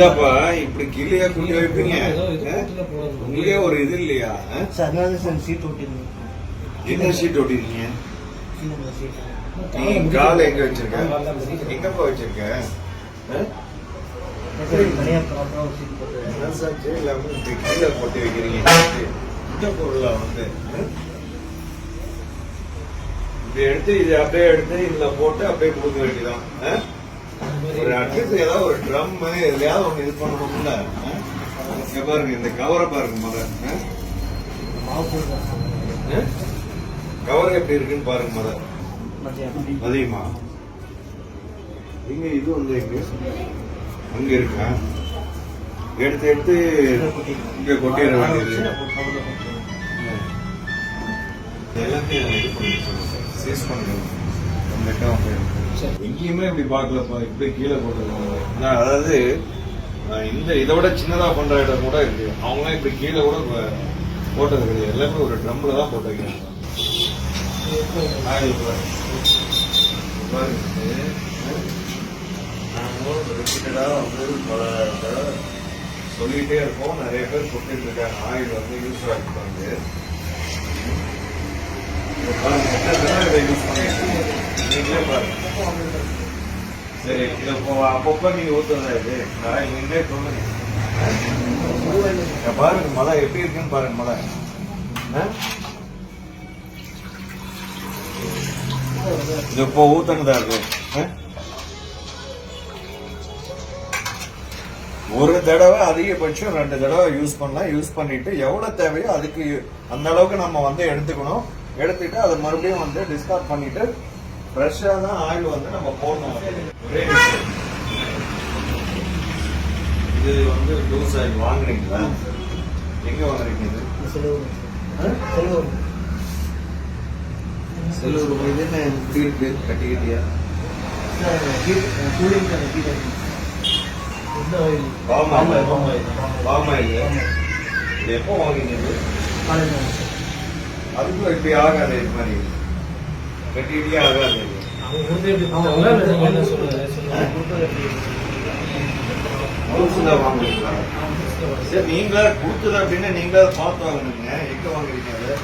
இல்லப்பா இப்படி கீழே குட்டி வைப்பீங்க? உங்களுக்கே ஒரு இது இல்லையா? அதனால தான் சார் சீட் ஓட்டிருந்தேன் என்ன ஷீட் ஓட்டிருக்கீங்க கீழே சீட் நீ காலை எங்க வச்சிருக்க? எங்கப்பா வச்சிருக்க? சீட் சார் இப்படி கீழே போட்டு வைக்கிறீங்க? இந்த பொருளா வந்து? இப்படி எடுத்து இதை அப்படியே எடுத்து இதுல போட்டு அப்படியே கொடுக்க வேண்டியதான்? ஒரு அட்லீஸ்ட் ஏதாவது ஒரு ட்ரம் எதுலயாவது ஒண்ணு இது பண்ணணும்ல பாருங்க இந்த கவரை பாருங்க முத கவர் எப்படி இருக்குன்னு பாருங்க முத மதியம்? அதிகமா இங்க இது வந்து இங்க அங்க இருக்கா? எடுத்து எடுத்து இங்க கொட்டிட வேண்டியது. எல்லாத்தையும் இது பண்ணிட்டு சீஸ் பண்ணுங்க எங்கேயுமே இப்படி பார்க்கலப்பா இப்படி கீழே போட்டுருக்காங்க. அதாவது இந்த இதை விட சின்னதா பண்ற இடம் கூட இருக்கு. அவங்களாம் இப்படி கீழே கூட போட்டது கிடையாது. எல்லாமே ஒரு ட்ரம்ல தான் போட்டு வைக்கிறாங்க ஆயில் பாருங்க. பாருங்க. நாங்களும் ரிப்பீட்டடா வந்து பல தடவை சொல்லிட்டே இருக்கோம். நிறைய பேர் கொடுத்துட்டு இருக்காங்க. ஆயில் வந்து யூஸ் ஆகி பாருங்க இதை பாருங்க எத்தனை தடவை இதை யூஸ் பண்ணிட்டு நீங்களே பாருங்க சரி இதை இப்போ அப்பப்போ நீங்க ஊத்துறதா இது நான் நீங்களே சொல்லுங்க பாருங்க மழை எப்படி இருக்குன்னு பாருங்க மழை ஆ? இது இப்போ ஊத்துனதா இருக்கு ஒரு தடவை அதிகபட்சம் ரெண்டு தடவை யூஸ் பண்ணலாம் யூஸ் பண்ணிட்டு எவ்வளவு தேவையோ அதுக்கு அந்த அளவுக்கு நம்ம வந்து எடுத்துக்கணும் எடுத்துட்டு அதை மறுபடியும் வந்து டிஸ்கார்ட் பண்ணிட்டு ஃப்ரெஷ்ஷா தான் ஆயில் வந்து நம்ம போடணும். இது வந்து லூஸ் ஆயில் வாங்குறீங்களா எங்க வாங்குறீங்க இது? செலவு செல்லூர் இது என்ன இப்படி இருக்கு கட்டி கட்டியா கூலிங் கீழே எந்த oil palm palm oil oil, palm oil. Palm oil இது எப்போ வாங்கினீங்க. அதுக்கும் இப்படி ஆகாது இது மாதிரி கட்டி ஆகாது அவங்க கொடுத்து என்ன சொல்லுங்க வாங்குறீங்களா சரி நீங்களா கொடுத்தது அப்படின்னா நீங்களா பார்த்து வாங்குறீங்க எங்க வாங்குறீங்க அதை?